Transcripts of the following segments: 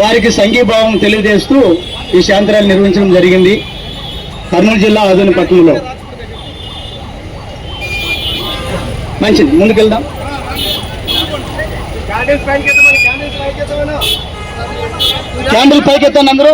వారికి సంఘీభావం తెలియజేస్తూ ఈ శాంతిరాలు నిర్వహించడం జరిగింది. కర్నూలు జిల్లా ఆధునిక పట్టణంలో మంచిది. ముందుకెళ్దాం. క్యాండిల్ పైకెత్తండి అందరూ?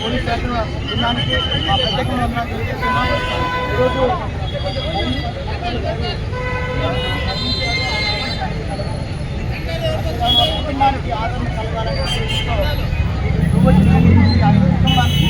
పోలీస్ శాఖ బృందానికి మా ప్రత్యేకంగా తెలియజేస్తున్నాం. ఈరోజు కుటుంబానికి ఆదరణ కలగాలని ఉద్దేశంతో కుటుంబానికి